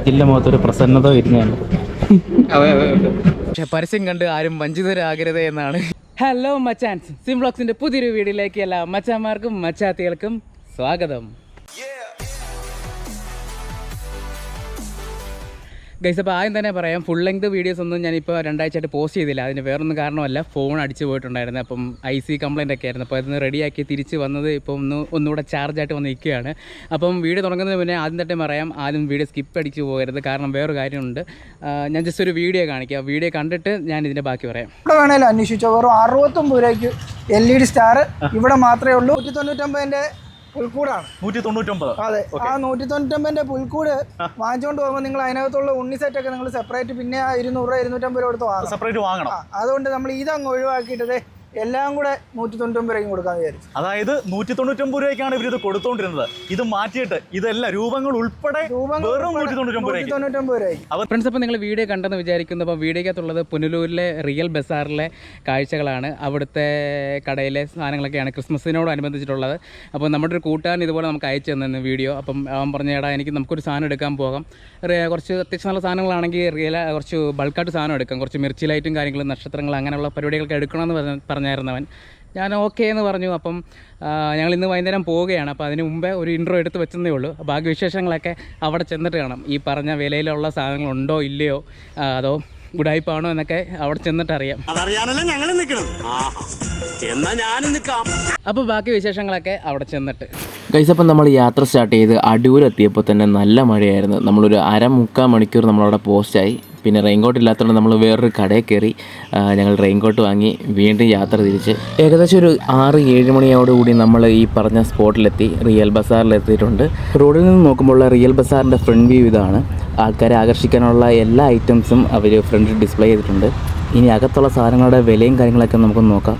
അഖിലിന്റെ മുഖത്തൊരു പ്രസന്നത വരുന്നതാണ് പക്ഷെ പരസ്യം കണ്ട് ആരും വഞ്ചിതരാകരുത് എന്നാണ്. ഹലോ മച്ചാൻസ്. സിംബ്ലോക്സിന്റെ പുതിയൊരു വീഡിയോയിലേക്ക് എല്ലാ മച്ചാമാർക്കും മച്ചാത്തികൾക്കും സ്വാഗതം. ഗൈസ് അപ്പോൾ ആദ്യം തന്നെ പറയാം ഫുൾ ലെങ്ത് വീഡിയോസ് ഒന്നും ഞാനിപ്പോൾ രണ്ടാഴ്ചയായിട്ട് പോസ്റ്റ് ചെയ്തില്ല. അതിന് വേറൊന്നും കാരണമല്ല. ഫോൺ അടിച്ചു പോയിട്ടുണ്ടായിരുന്നു. അപ്പം ഐ സി കംപ്ലൈന്റ് ഒക്കെ ആയിരുന്നു. അപ്പോൾ അതിന് റെഡിയാക്കി തിരിച്ച് വന്നത് ഇപ്പോൾ ഒന്ന് ഒന്നുകൂടെ ചാർജായിട്ട് വന്ന് നിൽക്കുകയാണ്. അപ്പം വീഡിയോ തുടങ്ങുന്നതിന് മുന്നേ ആദ്യം തന്നെ പറയാം ആദ്യം വീഡിയോ സ്കിപ്പ് അടിച്ച് പോകരുത്. കാരണം വേറൊരു കാര്യമുണ്ട്. ഞാൻ ജസ്റ്റ് ഒരു വീഡിയോ കാണിക്കാം. വീഡിയോ കണ്ടിട്ട് ഞാൻ ഇതിന്റെ ബാക്കി പറയാം. ഇവിടെ വേണേലും അന്വേഷിച്ചോ? വെറും അറുപത്തൊമ്പത് രൂപയ്ക്ക് എൽ ഇ ഡി സ്റ്റാർ ഇവിടെ മാത്രമേ ഉള്ളൂ. നൂറ്റി തൊണ്ണൂറ്റൊമ്പതിന്റെ പുൽക്കൂടാണ്. നൂറ്റി തൊണ്ണൂറ്റൊമ്പത് അതെ ആ നൂറ്റി തൊണ്ണൂറ്റൊമ്പതിന്റെ പുൽക്കൂട് വാങ്ങിച്ചുകൊണ്ട് പോകുമ്പോൾ നിങ്ങൾ അതിനകത്തുള്ള ഉണ്ണി സെറ്റ് ഒക്കെ നിങ്ങൾ സെപ്പറേറ്റ് പിന്നെ ആ ഇരുന്നൂറ് രൂപ ഇരുന്നൂറ്റമ്പത് രൂപ കൊടുത്ത് വാങ്ങണം. സെപ്പറേറ്റ് വാങ്ങണം. അതുകൊണ്ട് നമ്മൾ ഇതങ്ങ് ഒഴിവാക്കിയിട്ട് ദേ എല്ലാം കൂടെ നൂറ്റി തൊണ്ണൂറ്റൊമ്പത് രൂപയ്ക്ക് കൊടുക്കാൻ വിചാരിച്ചു. അതായത് നൂറ്റി തൊണ്ണൂറ്റൊമ്പത് രൂപയ്ക്കാണ് ഇവർ ഇത് കൊടുത്തോണ്ടിരുന്നത്. ഇത് മാറ്റിയിട്ട് ഇതെല്ലാം രൂപങ്ങൾ ഉൾപ്പെടെ രൂപങ്ങൾ വെറും നൂറ്റി തൊണ്ണൂറ്റൊമ്പത് ഫ്രണ്ട്സ് അപ്പോൾ നിങ്ങൾ വീഡിയോ കണ്ടെന്ന് വിചാരിക്കുന്നു അപ്പോൾ വീഡിയോക്കകത്തുള്ളത് പുനലൂരിലെ റിയൽ ബസാറിലെ കാഴ്ചകളാണ്. അവിടുത്തെ കടയിലെ സാധനങ്ങളൊക്കെയാണ് ക്രിസ്മസിനോടനുബന്ധിച്ചിട്ടുള്ളത്. അപ്പോൾ നമ്മുടെ ഒരു കൂട്ടുകാരൻ ഇതുപോലെ നമുക്ക് അയച്ചു തന്നു വീഡിയോ. അപ്പം അവൻ പറഞ്ഞ എടാ എനിക്ക് നമുക്കൊരു സാധനം എടുക്കാൻ പോകാം. കുറച്ച് അത്യാവശ്യം നല്ല സാധനങ്ങളാണെങ്കിൽ റിയൽ കുറച്ച് ബൾക്കായിട്ട് സാധനം എടുക്കാം. കുറച്ച് മിർച്ചി ലൈറ്റും കാര്യങ്ങളും നക്ഷത്രങ്ങൾ അങ്ങനെയുള്ള പരിപാടികളൊക്കെ എടുക്കണമെന്ന് പറഞ്ഞ പറഞ്ഞായിരുന്നവൻ. ഞാൻ ഓക്കെ എന്ന് പറഞ്ഞു. അപ്പം ഞങ്ങൾ ഇന്ന് വൈകുന്നേരം പോവുകയാണ്. അപ്പോൾ അതിന് മുമ്പേ ഒരു ഇൻട്രോ എടുത്ത് വെച്ചതേ ഉള്ളൂ. ബാക്കി വിശേഷങ്ങളൊക്കെ അവിടെ ചെന്നിട്ട് കാണാം. ഈ പറഞ്ഞ വിലയിലുള്ള സാധനങ്ങളുണ്ടോ ഇല്ലയോ അതോ ഗുഡായിപ്പാണോ എന്നൊക്കെ അവിടെ ചെന്നിട്ട് അറിയാം. അതറിയാനല്ല ഞങ്ങൾ നിൽക്കണം എന്നാ ഞാനും നിൽക്കാം. അപ്പോൾ ബാക്കി വിശേഷങ്ങളൊക്കെ അവിടെ ചെന്നിട്ട്. ഗൈസ് അപ്പം നമ്മൾ യാത്ര സ്റ്റാർട്ട് ചെയ്ത് അടൂരെത്തിയപ്പോൾ തന്നെ നല്ല മഴയായിരുന്നു. നമ്മളൊരു അര മുക്കാൽ മണിക്കൂർ നമ്മളവിടെ പോസ്റ്റായി. പിന്നെ റെയിൻകോട്ട് ഇല്ലാത്തതുകൊണ്ട് നമ്മൾ വേറൊരു കടയിൽ കയറി ഞങ്ങൾ റെയിൻകോട്ട് വാങ്ങി വീണ്ടും യാത്ര തിരിച്ച്. ഏകദേശം ഒരു ആറ് ഏഴ് മണിയോടുകൂടി നമ്മൾ ഈ പറഞ്ഞ സ്പോട്ടിലെത്തി റിയൽ ബസാറിലെത്തിയിട്ടുണ്ട്. റോഡിൽ നിന്ന് നോക്കുമ്പോൾ റിയൽ ബസാറിന്റെ ഫ്രണ്ട് വ്യൂ ഇതാണ്. ആൾക്കാരെ ആകർഷിക്കാനുള്ള എല്ലാ ഐറ്റംസും അവർ ഫ്രണ്ടിൽ ഡിസ്പ്ലേ ചെയ്തിട്ടുണ്ട്. ഇനി അകത്തുള്ള സാധനങ്ങളുടെ വിലയും കാര്യങ്ങളൊക്കെ നമുക്ക് നോക്കാം.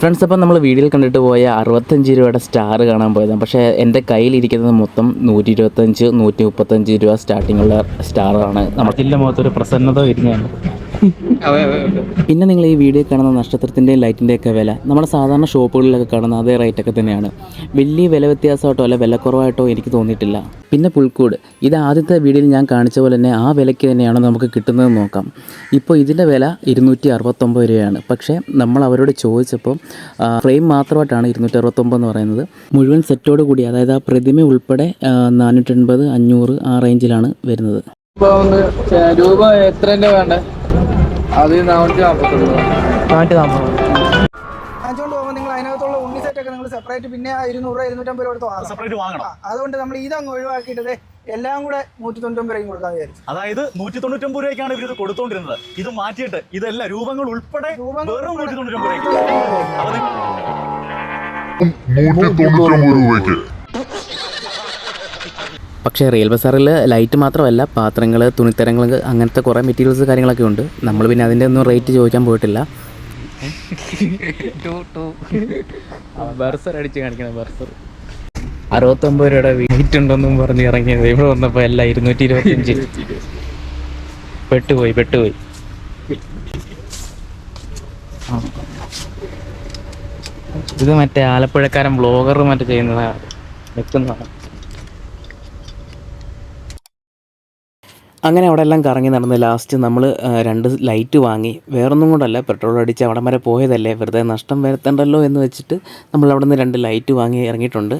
ഫ്രണ്ട്സ് അപ്പം നമ്മൾ വീഡിയോയിൽ കണ്ടിട്ട് പോയ അറുപത്തഞ്ച് രൂപയുടെ സ്റ്റാർ കാണാൻ പോയതാണ് പക്ഷേ എന്റെ കയ്യിലിരിക്കുന്നത് മൊത്തം നൂറ്റി ഇരുപത്തഞ്ച് നൂറ്റി മുപ്പത്തഞ്ച് രൂപ സ്റ്റാർട്ടിങ്ങുള്ള സ്റ്റാറാണ് നമ്മൾ അഖിലിന്റെ മുഖത്തൊരു പ്രസന്നത വിരിഞ്ഞാണ് പിന്നെ നിങ്ങൾ ഈ വീഡിയോ കാണുന്ന നക്ഷത്രത്തിന്റെയും ലൈറ്റിന്റെയൊക്കെ വില നമ്മുടെ സാധാരണ ഷോപ്പുകളിലൊക്കെ കാണുന്ന അതേ റേറ്റൊക്കെ തന്നെയാണ്. വലിയ വില വ്യത്യാസമായിട്ടോ അല്ല വിലക്കുറവായിട്ടോ എനിക്ക് തോന്നിയിട്ടില്ല. പിന്നെ പുൽക്കൂട്. ഇത് ആദ്യത്തെ വീഡിയോയിൽ ഞാൻ കാണിച്ച പോലെ തന്നെ ആ വിലയ്ക്ക് തന്നെയാണ് നമുക്ക് കിട്ടുന്നത് നോക്കാം. ഇപ്പോൾ ഇതിന്റെ വില ഇരുന്നൂറ്റി അറുപത്തൊമ്പത് രൂപയാണ്. പക്ഷേ നമ്മൾ അവരോട് ചോദിച്ചപ്പോൾ ഫ്രെയിം മാത്രമായിട്ടാണ് ഇരുന്നൂറ്റി അറുപത്തൊമ്പത് എന്ന് പറയുന്നത്. മുഴുവൻ സെറ്റോട് കൂടി അതായത് ആ പ്രതിമ ഉൾപ്പെടെ നാനൂറ്റൻപത് അഞ്ഞൂറ് ആ റേഞ്ചിലാണ് വരുന്നത്. രൂപ എത്ര വേണ്ട? അത് നാനൂറ്റി നാൽപ്പത്തൊന്ന് വാങ്ങിച്ചുകൊണ്ട് പോകുമ്പോൾ നിങ്ങൾ അതിനകത്തുള്ള ഉണ്ണി സെറ്റ് ഒക്കെ നിങ്ങൾ സെപ്പറേറ്റ് പിന്നെ ഇരുന്നൂറ് രൂപ ഇരുന്നൂറ്റമ്പത് രൂപ വാങ്ങണം. സെപ്പറേറ്റ് വാങ്ങണം. അതുകൊണ്ട് നമ്മൾ ഇതങ്ങ് ഒഴിവാക്കിയിട്ട് ദേ എല്ലാം കൂടെ നൂറ്റി തൊണ്ണൂറ്റൊമ്പത് രൂപയും കൊടുക്കാൻ വിചാരിച്ചു. അതായത് നൂറ്റി തൊണ്ണൂറ്റൊമ്പത് രൂപയ്ക്കാണ് ഇവർ ഇത് കൊടുത്തോണ്ടിരുന്നത്. ഇത് മാറ്റിയിട്ട് ഇതെല്ലാം രൂപങ്ങൾ ഉൾപ്പെടെ വെറും നൂറ്റി തൊണ്ണൂറ്റൊമ്പത് രൂപയ്ക്ക് അപ്പൊ നിങ്ങൾ നൂറ്റി തൊണ്ണൂറ്റൊമ്പത് രൂപയ്ക്ക് പക്ഷേ റെയിൽ ബസാറിൽ ലൈറ്റ് മാത്രമല്ല പാത്രങ്ങൾ തുണിത്തരങ്ങൾ അങ്ങനത്തെ കുറേ മെറ്റീരിയൽസ് കാര്യങ്ങളൊക്കെ ഉണ്ട്. നമ്മൾ പിന്നെ അതിന്റെ ഒന്നും റേറ്റ് ചോദിക്കാൻ പോയിട്ടില്ല. ബർസർ അടിച്ച് കാണിക്കണം ബർസർ. അറുപത്തൊമ്പത് രൂപയുടെ വെയിറ്റ് ഉണ്ടെന്നും പറഞ്ഞ് ഇറങ്ങിയത്. ഇവിടെ വന്നപ്പോൾ എല്ലാം ഇരുന്നൂറ്റി ഇരുപത്തഞ്ച് പെട്ടുപോയി. പെട്ടുപോയി ഇത് മറ്റേ ആലപ്പുഴക്കാരൻ ബ്ലോഗർ മറ്റേ ചെയ്യുന്നതാണ് നിൽക്കുന്നതാണ് അങ്ങനെ അവിടെ എല്ലാം കറങ്ങി നടന്ന് ലാസ്റ്റ് നമ്മൾ രണ്ട് ലൈറ്റ് വാങ്ങി. വേറൊന്നും കൊണ്ടല്ല പെട്രോൾ അടിച്ച് അവിടം വരെ പോയതല്ലേ. വെറുതെ നഷ്ടം വരുത്തണ്ടല്ലോ എന്ന് വെച്ചിട്ട് നമ്മൾ അവിടെ നിന്ന് രണ്ട് ലൈറ്റ് വാങ്ങി ഇറങ്ങിയിട്ടുണ്ട്.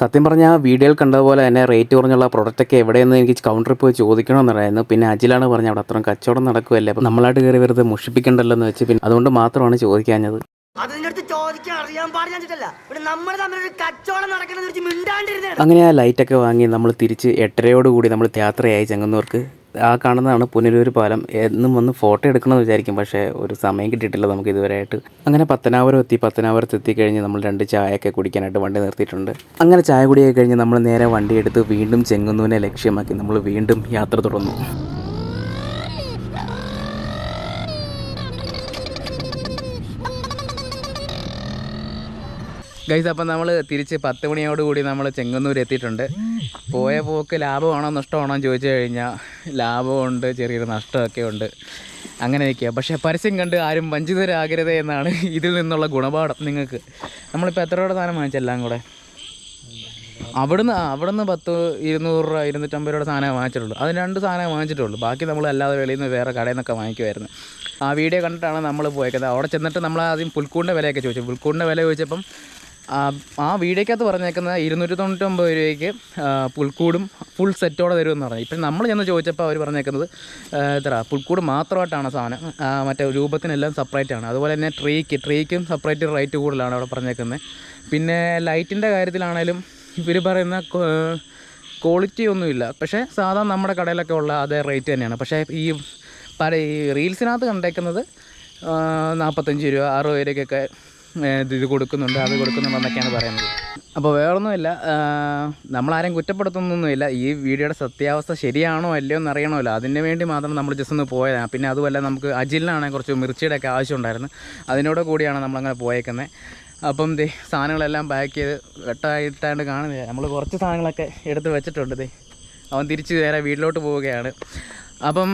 സത്യം പറഞ്ഞാൽ ആ വീഡിയോയിൽ കണ്ടതുപോലെ തന്നെ റേറ്റ് കുറഞ്ഞുള്ള പ്രൊഡക്റ്റൊക്കെ എവിടെയെന്ന് എനിക്ക് കൗണ്ടറിൽ പോയി ചോദിക്കണമെന്നുണ്ടായിരുന്നു. പിന്നെ അജിലാണ് പറഞ്ഞത് അവിടെ അത്രയും കച്ചവടം നടക്കുമല്ലേ അപ്പോൾ നമ്മളായിട്ട് കയറി വെറുതെ മുഷിപ്പിക്കണ്ടല്ലോ എന്ന് വെച്ച് പിന്നെ അതുകൊണ്ട് മാത്രമാണ് ചോദിക്കാഞ്ഞത്. അങ്ങനെ ആ ലൈറ്റൊക്കെ വാങ്ങി നമ്മൾ തിരിച്ച് എട്ടരയോടുകൂടി നമ്മൾ യാത്രയായി ചെങ്ങന്നൂർക്ക്. ആ കാണുന്നതാണ് പുനലൂർ പാലം. എന്നും വന്ന് ഫോട്ടോ എടുക്കണമെന്ന് വിചാരിക്കും. പക്ഷേ ഒരു സമയം കിട്ടിയിട്ടില്ല നമുക്ക് ഇതുവരെയായിട്ട്. അങ്ങനെ പത്തനാപുരം എത്തി. പത്തനാപുരത്ത് എത്തിക്കഴിഞ്ഞ് നമ്മൾ രണ്ട് ചായയൊക്കെ കുടിക്കാനായിട്ട് വണ്ടി നിർത്തിയിട്ടുണ്ട്. അങ്ങനെ ചായ കുടിയൊക്കെ കഴിഞ്ഞ് നമ്മൾ നേരെ വണ്ടി എടുത്ത് വീണ്ടും ചെങ്ങുന്നുവിനെ ലക്ഷ്യമാക്കി നമ്മൾ വീണ്ടും യാത്ര തുടർന്നു. ഗൈസ് അപ്പം നമ്മൾ തിരിച്ച് പത്ത് മണിയോടുകൂടി നമ്മൾ ചെങ്ങന്നൂർ എത്തിയിട്ടുണ്ട്. പോയ പോക്ക് ലാഭമാണോ നഷ്ടമാണോ എന്ന് ചോദിച്ചു കഴിഞ്ഞാൽ ലാഭമുണ്ട് ചെറിയൊരു നഷ്ടമൊക്കെ ഉണ്ട്. അങ്ങനെ നിൽക്കുക. പക്ഷേ പരസ്യം കണ്ട് ആരും വഞ്ചിതരാകരുത് എന്നാണ് ഇതിൽ നിന്നുള്ള ഗുണപാഠം നിങ്ങൾക്ക്. നമ്മളിപ്പോൾ എത്ര രൂപയുടെ സാധനം വാങ്ങിച്ചെല്ലാം കൂടെ? അവിടുന്ന് അവിടുന്ന് പത്ത് ഇരുന്നൂറ് രൂപ ഇരുന്നൂറ്റമ്പത് രൂപയുടെ സാധനം വാങ്ങിച്ചിട്ടുള്ളൂ. അത് രണ്ട് സാധനം വാങ്ങിച്ചിട്ടുള്ളൂ. ബാക്കി നമ്മൾ അല്ലാതെ വെളിയിൽ നിന്ന് വേറെ കടയിൽ നിന്നൊക്കെ വാങ്ങിക്കുമായിരുന്നു ആ വീഡിയോ കണ്ടിട്ടാണ് നമ്മൾ പോയേക്കുന്നത്. അവിടെ ചെന്നിട്ട് നമ്മൾ ആദ്യം പുൽക്കൂടിന്റെ വിലയൊക്കെ ചോദിച്ചു. പുൽക്കൂടിന്റെ വില ചോദിച്ചപ്പം ആ, വീഡിയോക്കകത്ത് പറഞ്ഞേക്കുന്നത് ഇരുന്നൂറ്റി തൊണ്ണൂറ്റൊമ്പത് രൂപയ്ക്ക് പുൽക്കൂടും ഫുൾ സെറ്റോടെ തരുമെന്ന് പറഞ്ഞു. ഇപ്പം നമ്മൾ ചെന്ന് ചോദിച്ചപ്പോൾ അവർ പറഞ്ഞേക്കുന്നത് ഇത്ര പുൽക്കൂട് മാത്രമായിട്ടാണ് സാധനം മറ്റേ രൂപത്തിനെല്ലാം സെപ്പറേറ്റ് ആണ്. അതുപോലെ തന്നെ ട്രീക്ക് ട്രീക്കും സെപ്പറേറ്റ് റേറ്റ് കൂടുതലാണ് അവിടെ പറഞ്ഞേക്കുന്നത്. പിന്നെ ലൈറ്റിന്റെ കാര്യത്തിലാണേലും ഇവർ പറയുന്ന ക്വാളിറ്റി ഒന്നുമില്ല പക്ഷേ സാധാരണ നമ്മുടെ കടയിലൊക്കെ ഉള്ള അതേ റേറ്റ് തന്നെയാണ്. പക്ഷേ ഈ പല ഈ റീൽസിനകത്ത് കണ്ടേക്കുന്നത് നാൽപ്പത്തഞ്ച് രൂപ അറുപത് രൂപയ്ക്കൊക്കെ ഇത് കൊടുക്കുന്നുണ്ട് അത് കൊടുക്കുന്നുണ്ടെന്നൊക്കെയാണ് പറയുന്നത്. അപ്പോൾ വേറൊന്നുമില്ല. നമ്മളാരും കുറ്റപ്പെടുത്തുന്നൊന്നുമില്ല. ഈ വീഡിയോയുടെ സത്യാവസ്ഥ ശരിയാണോ അല്ലയോ എന്ന് അറിയണമല്ലോ അതിന് വേണ്ടി മാത്രം നമ്മൾ ജസ്റ്റ് ഒന്ന് പോയതാണ്. പിന്നെ അതുമല്ല നമുക്ക് അജിലിനാണെങ്കിൽ കുറച്ച് മിർച്ചിയുടെ ഒക്കെ ആവശ്യമുണ്ടായിരുന്നു അതിനോട് കൂടിയാണ് നമ്മളങ്ങനെ പോയേക്കുന്നത്. അപ്പം ദേ സാധനങ്ങളെല്ലാം പാക്ക് ചെയ്ത് വെട്ടായിട്ടാണ്ട് കാണുന്നില്ല നമ്മൾ കുറച്ച് സാധനങ്ങളൊക്കെ എടുത്ത് വെച്ചിട്ടുണ്ട് ദേ. അവൻ തിരിച്ച് നേരെ വീട്ടിലോട്ട് പോവുകയാണ്. അപ്പം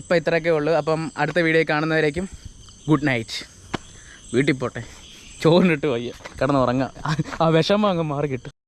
ഇപ്പം ഇത്രയൊക്കെ ഉള്ളൂ. അപ്പം അടുത്ത വീഡിയോ കാണുന്നവരേക്കും ഗുഡ് നൈറ്റ്. വീട്ടിൽ പോട്ടെ. ചോറിനിട്ട് വയ്യ. കിടന്ന് ഉറങ്ങാം ആ വിഷമം അങ്ങ് മാറി കിട്ടും